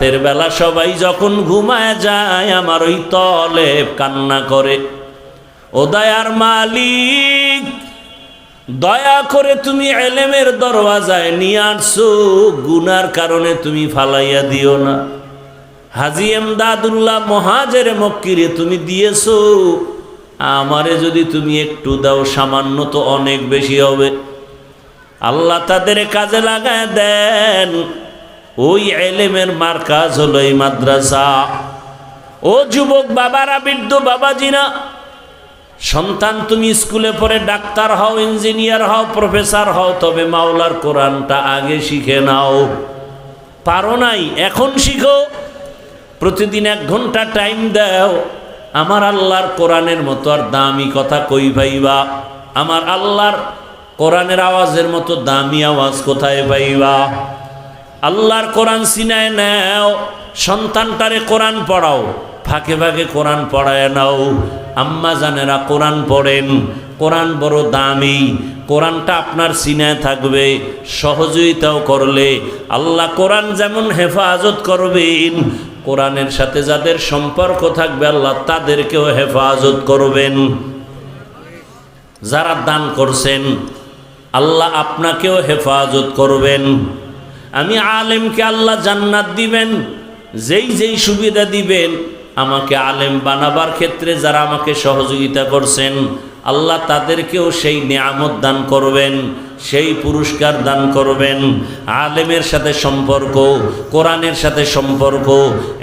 রাতের বেলা সবাই যখন ঘুমায় যায়, আমার ওই তলে কান্না করে। ও দয়ার মালিক, দয়া করে তুমি এলেমের দরওয়াজায় নিয়ে আসছো গুনার কারণে তুমি ফালাইয়া দিও না। হাজি এমদাদুল্লাহ মহাজের মক্কিরে তুমি দিয়েছ, আমারে যদি তুমি একটু দাও, সামান্য তো অনেক বেশি হবে। আল্লাহ তাদের কাজে লাগায় দেন ওই এলেমের মার কাজ হলো এই মাদ্রাসা। ও যুবক বাবারা, বৃদ্ধ বাবাজিরা, সন্তান তুমি স্কুলে পড়ে ডাক্তার হও, ইঞ্জিনিয়ার হও, প্রফেসর হও, তবে মাওলার কোরআনটা আগে শিখে নাও। পারো নাই, এখন শিখো। প্রতিদিন এক ঘণ্টা টাইম দাও। আমার আল্লাহর কোরআনের মতো আর দামি কথা কই ভাইবা? আমার আল্লাহর কোরআনের আওয়াজের মতো দামি আওয়াজ কোথায় পাইবা? আল্লাহর কোরআন সিনায় নাও, সন্তানটারে কোরআন পড়াও ফাঁকে ফাঁকে কোরআন পড়ায় নাও। আম্মা জানেরা কোরআন পড়েন, কোরআন বড় দামি, কোরআনটা আপনার সিনায় থাকবে সহযোগিতাও করলে। আল্লাহ কোরআন যেমন হেফাজত করবেন, কোরআনের সাথে যাদের সম্পর্ক থাকবে আল্লাহ তাদেরকেও হেফাজত করবেন। যারা দান করছেন, আল্লাহ আপনাকেও হেফাজত করবেন। আমি আলেমকে আল্লাহ জান্নাত দিবেন, যেই যেই সুবিধা দিবেন, আমাকে আলেম বানাবার ক্ষেত্রে যারা আমাকে সহযোগিতা করছেন, আল্লাহ তাদেরকেও সেই নিয়ামত দান করবেন, সেই পুরস্কার দান করবেন। আলেমের সাথে সম্পর্ক, কোরআনের সাথে সম্পর্ক,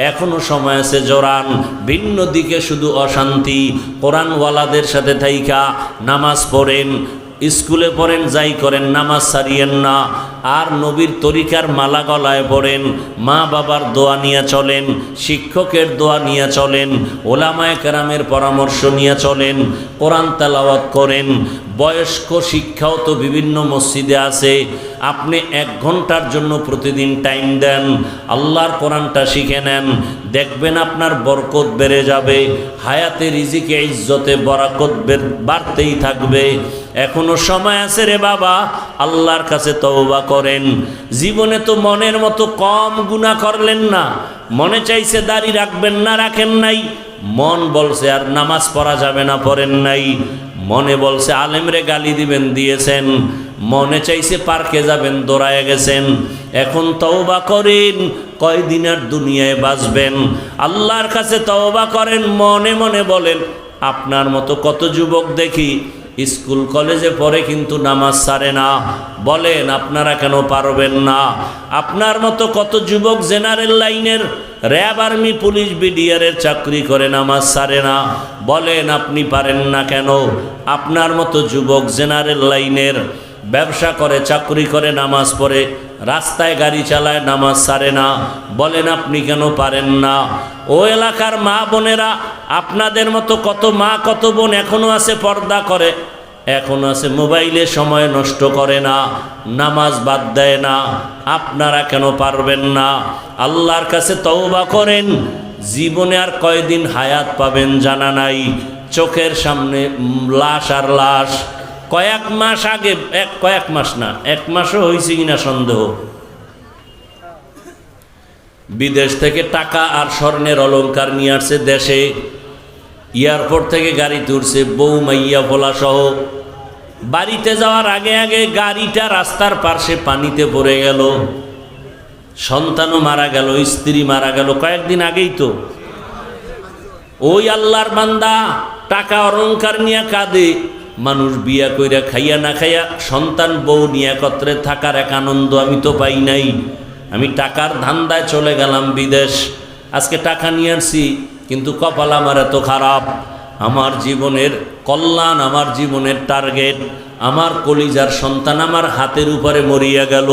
এখনও সময় আছে জোরান, ভিন্ন দিকে শুধু অশান্তি, কোরআনওয়ালাদের সাথে থাইকা, নামাজ পড়েন, স্কুলে পড়েন, যাই করেন, নামাজ সারিয়েন না। আর নবীর তরিকার মালা গলায় পড়েন, মা বাবার দোয়া নিয়ে চলেন, শিক্ষকের দোয়া নিয়ে চলেন, ওলামায় কেরামের পরামর্শ নিয়ে চলেন, কোরআন তালাওয়াত করেন। বয়স্ক শিক্ষাও তো বিভিন্ন মসজিদে আছে। আপনি এক ঘণ্টার জন্য প্রতিদিন টাইম দেন, আল্লাহর কোরআনটা শিখে নেন, দেখবেন আপনার বরকত বেড়ে যাবে, হায়াতে রিজিকে, ইজ্জতে বরাকত বাড়তেই থাকবে। এখনও সময় আছে রে বাবা, আল্লাহর কাছে তওবা করেন। জীবনে তো মনের মতো কম গুণা করলেন না। মনে চাইছে দাড়ি রাখবেন না, রাখেন নাই। মন বলছে, আর নামাজ পড়া যাবে না, পড়েন নাই। মনে বলছে, আলেমরে গালি দিবেন, দিয়েছেন। মনে চাইছে, পার্কে যাবেন, দৌড়ায় গেছেন। এখন তওবা করেন, কয়দিন আর দুনিয়ায় বাঁচবেন। আল্লাহর কাছে তওবা করেন, মনে মনে বলেন, আপনার মতো কত যুবক দেখি স্কুল কলেজে পড়ে কিন্তু নামাজ সারে না। বলেন, আপনারা কেন পারবেন না? আপনার মতো কত যুবক জেনারেল লাইনের র্যাব আর্মি, পুলিশ বিডিআরের চাকরি করে নামাজ সারে না। বলেন, আপনি পারেন না কেন? আপনার মতো যুবক জেনারেল লাইনের ব্যবসা করে, চাকরি করে, নামাজ পড়ে রাস্তায় গাড়ি চালায়, নামাজ সারে না। বলেন, আপনি কেন পারেন না? ও এলাকার মা বোনেরা, আপনাদের মতো কত মা, কত বোন এখনও আছে পর্দা করে, এখন আছে মোবাইলে সময় নষ্ট করে না, নামাজ বাদ দেয় না, আপনারা কেন পারবেন না? আল্লাহর কাছে তওবা করেন, জীবনে আর কয়দিন হায়াত পাবেন জানা নাই। চোখের সামনে লাশ আর লাশ। কয়েক মাস আগে, এক, কয়েক মাস না, এক মাসও হয়েছে কিনা সন্দেহ। বিদেশ থেকে টাকা আর স্বর্ণের অলংকার নিয়ে আসছে দেশে। এয়ারপোর্ট থেকে গাড়ি তুলছে, বউ, মাইয়া, ভোলা সহ। বাড়িতে যাওয়ার আগে আগে গাড়িটা রাস্তার পাশে পানিতে পড়ে গেল। সন্তানও মারা গেল, স্ত্রী মারা গেল কয়েকদিন আগেই তো। ওই আল্লাহর বান্দা টাকা অলংকার নিয়ে কাঁদে। মানুষ বিয়া কইরা খাইয়া না খাইয়া সন্তান বউ নিয়ে একত্রে থাকার এক আনন্দ আমি তো পাই নাই। আমি টাকার ধান্দায় চলে গেলাম বিদেশ। আজকে টাকা নিয়ে আসছি কিন্তু কপাল আমার এত খারাপ। আমার জীবনের কল্যাণ, আমার জীবনের টার্গেট, আমার কলিজার সন্তান আমার হাতের উপরে মরিয়া গেল।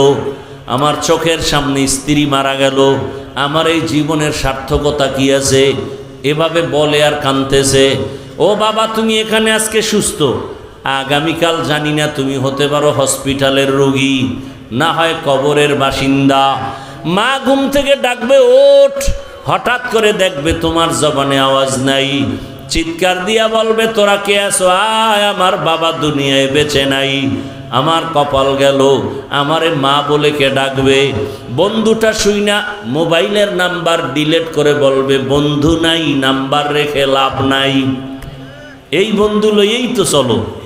আমার চোখের সামনে স্ত্রী মারা গেল। আমার এই জীবনের সার্থকতা কি আছে? এভাবে বলে আর কানতেছে। ও বাবা, তুমি এখানে আজকে সুস্থ? আগামীকাল জানি না, তুমি হতে পারো হসপিটালের রোগী, না হয় কবরের বাসিন্দা। মা ঘুম থেকে ডাকবে, ওঠ, হঠাৎ করে দেখবে তোমার জবানে আওয়াজ নাই। চিৎকার দিয়া বলবে, তোরা কে আসো আয়, আমার বাবা দুনিয়ায় বেঁচে নাই। আমার কপাল গেল, আমারে মা বলে কে ডাকবে? বন্ধুটা শুই না, মোবাইলের নাম্বার ডিলেট করে বলবে, বন্ধু নাই, নাম্বার রেখে লাভ নাই। এই বন্ধু লইয়েই তো চলো।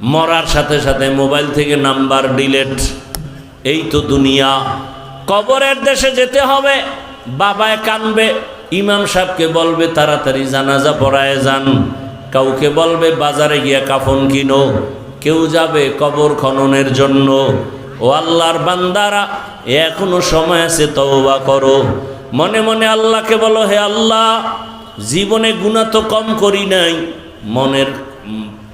মরার সাথে সাথে মোবাইল থেকে নাম্বার ডিলেট। এই তো দুনিয়া। কবরের দেশে যেতে হবে। বাবায় কানবে, ইমাম সাহেবকে বলবে, তাড়াতাড়ি জানাজা পড়ায় যান। কাউকে বলবে, বাজারে গিয়ে কাফন কিনো। কেউ যাবে কবর খননের জন্য। ও আল্লাহর বান্দারা, এখনও সময় আছে, তওবা করো। মনে মনে আল্লাহকে বলো, হে আল্লাহ, জীবনে গুণা তো কম করি নাই। মনের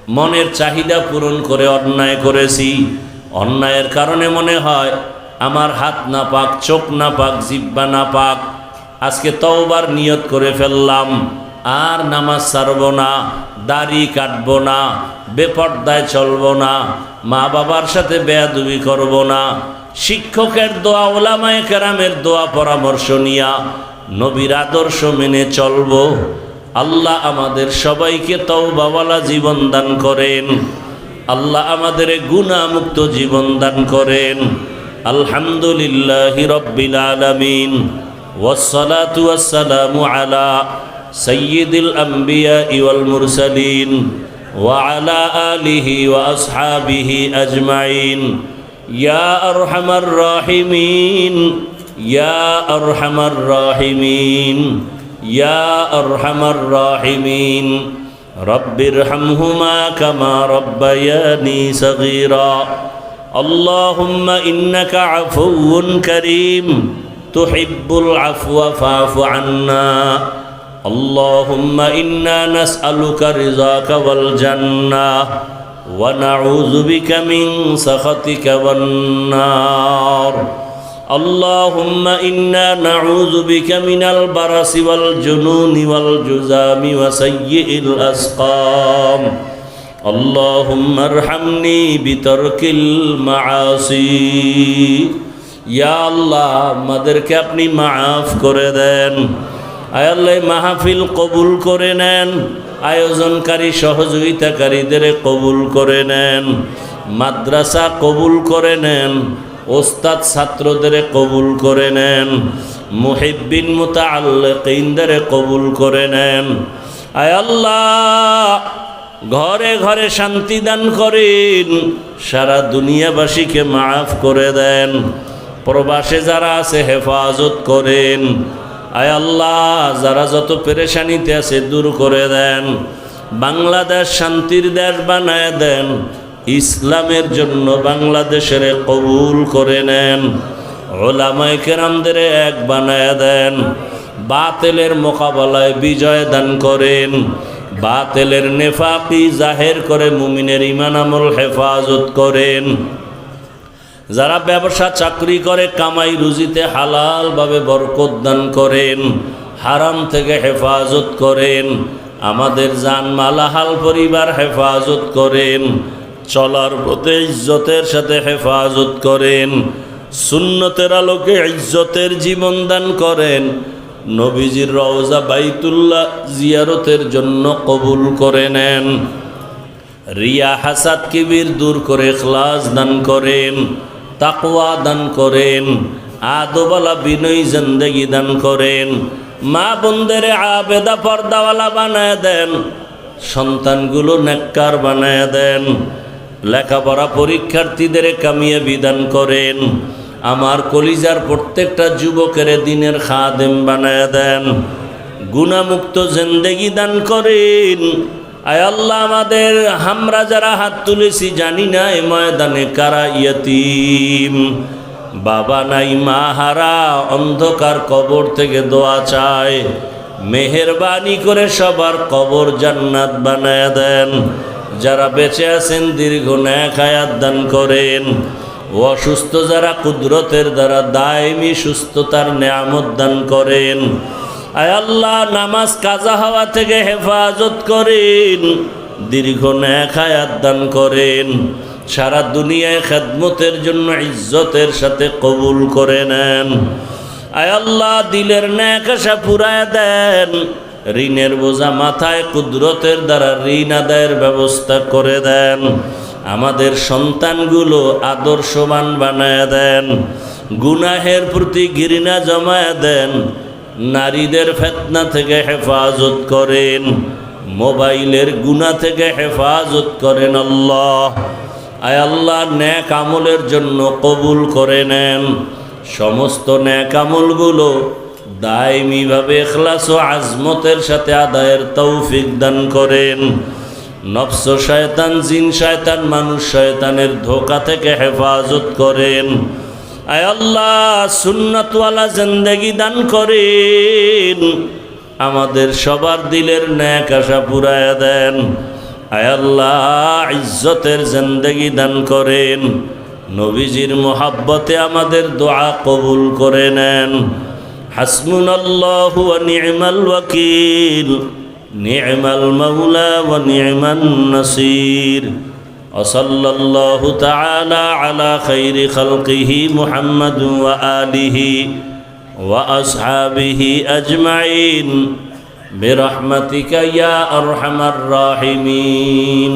মনের চাহিদা পূরণ করে অন্যায় করেছি। অন্যায়ের কারণে মনে হয়, আমার হাত না পাক, চোখ না পাক, জিব্বা না পাক, আজকে তওবার নিয়ত করে ফেললাম। আর নামাজ ছাড়ব না, দাড়ি কাটব না, বেপর্দায় চলব না মা বাবার সাথে বেয়াদুবি করব না। শিক্ষকের দোয়া, ওলামায় কেরামের দোয়া, পরামর্শ নিয়া নবীর আদর্শ মেনে চলবো। আল্লাহ আমাদের সবাইকে তওবাওয়ালা জীবন দান করেন আল্লাহ আমাদের গুণামুক্ত জীবন দান করেন আলহামদুলিল্লাহ রব্বিল আলামিন والصلاة والسلام على سيد الأنبياء والمرسلين وعلى آله وأصحابه أجمعين يا أرحم الراحمين يا أرحم الراحمين يا أرحم الراحمين رب ارحمهما كما ربياني صغيرا اللهم إنك عفو كريم تحب العفو فاعف عنا اللهم إنا نسألك رضاك والجنة ونعوذ بك من سخطك والنار اللهم إنا نعوذ بك من البرص والجنون والجزام وسيء الأسقام اللهم ارحمني بترك المعاصي ইয়া আল্লাহ আমাদেরকে আপনি মাফ করে দেন আয় আল্লাহ মাহফিল কবুল করে নেন আয়োজনকারী সহযোগিতাকারীদের কবুল করে নেন মাদ্রাসা কবুল করে নেন ওস্তাদ ছাত্রদের কবুল করে নেন, মুহিব্বিন মুতাআল্লিকিনদের কবুল করে নেন। আয় আল্লাহ, ঘরে ঘরে শান্তি দান করেন, সারা দুনিয়াবাসীকে মাফ করে দেন, প্রবাসে যারা আছে হেফাজত করেন। আয় আল্লাহ, যারা যত পেরেশানিতে আছে দূর করে দেন, বাংলাদেশ শান্তির দেশ বানায় দেন ইসলামের জন্য বাংলাদেশের কবুল করে নেন। ওলামায় কেরামদের এক বানায় দেন। বাতেলের মোকাবেলায় বিজয় দান করেন। বাতেলের নেফাকি জাহের করে মুমিনের ইমান আমল হেফাজত করেন। যারা ব্যবসা, চাকরি করে, কামাই রুজিতে হালালভাবে বরকত দান করেন, হারাম থেকে হেফাজত করেন, আমাদের জান মালাহাল পরিবার হেফাজত করেন। চলার পথে ইজ্জতের সাথে হেফাজত করেন, সুন্নতের আলোকে ইজ্জতের জীবন দান করেন, নবীজির রওজা বাইতুল্লাহ জিয়ারতের জন্য কবুল করে নেন। রিয়া হাসাদ কিবির দূর করে খ্লাস দান করেন, তাকওয়া দান করেন আদোবালা বিনয়ী জিন্দগি দান করেন, মা বন্ধের আবেদা পর্দাওয়ালা বানায় দেন, সন্তানগুলো নেককার বানায় দেন। লেখাপড়া পরীক্ষার্থীদের কামিয়ে বিধান করেন। আমার কলিজার প্রত্যেকটা যুবকের দিনের খাদেম বানায় দেন। গুণামুক্ত জিন্দেগি দান করেন। আয় আল্লাহ, আমাদের আমরা যারা হাত তুলেছি, জানি না এ ময়দানে কারা ইয়তিম। বাবা নাই, মা হারা, অন্ধকার কবর থেকে দোয়া চায়। মেহেরবানি করে সবার কবর জান্নাত বানায় দেন। যারা বেঁচে আছেন, দীর্ঘ ন্যাক হায়াত দান করেন। অসুস্থ যারা কুদরতের দ্বারা দায়মি, সুস্থতার নেয়ামত দান করেন। আল্লাহ, নামাজ কাজা হওয়া থেকে হেফাজত করেন। দীর্ঘ ন্যাক হায়াত দান করেন। সারা দুনিয়ায় খেদমতের জন্য ইজ্জতের সাথে কবুল করে নেন। আয় আল্লাহ, দিলের ন্যাক আশা পুরায় দেন। ঋণের বোঝা মাথায় কুদরতের দ্বারা ঋণ আদায়ের ব্যবস্থা করে দেন। আমাদের সন্তানগুলো আদর্শবান বানায় দেন। গুনাহের প্রতি ঘৃণা জমায় দেন। নারীদের ফেতনা থেকে হেফাজত করেন। মোবাইলের গুণা থেকে হেফাজত করেন আল্লাহ। আয় আল্লাহ, ন্যাক আমলের জন্য কবুল করে নেন। সমস্ত ন্যাক আমলগুলো দায়মিভাবে এখলাস ও আজমতের সাথে আদায়ের তৌফিক দান করেন। নফস শয়তান, জিন শয়তান, মানুষ শয়তানের ধোকা থেকে হেফাজত করেন। আল্লাহ, সুন্নাতওয়ালা জিন্দেগি দান করেন। আমাদের সবার দিলের ন্যাক আশা পুরায় দেন। আয় আল্লাহ, ইজ্জতের জিন্দেগি দান করেন। নবীজির মোহাব্বতে আমাদের দোয়া কবুল করে নেন। حسبنا الله ونعم الوكيل نعم المولى ونعم النصير. وصلى الله تعالى على خير خلقه محمد وآله وأصحابه أجمعين. برحمتك يا أرحم الراحمين.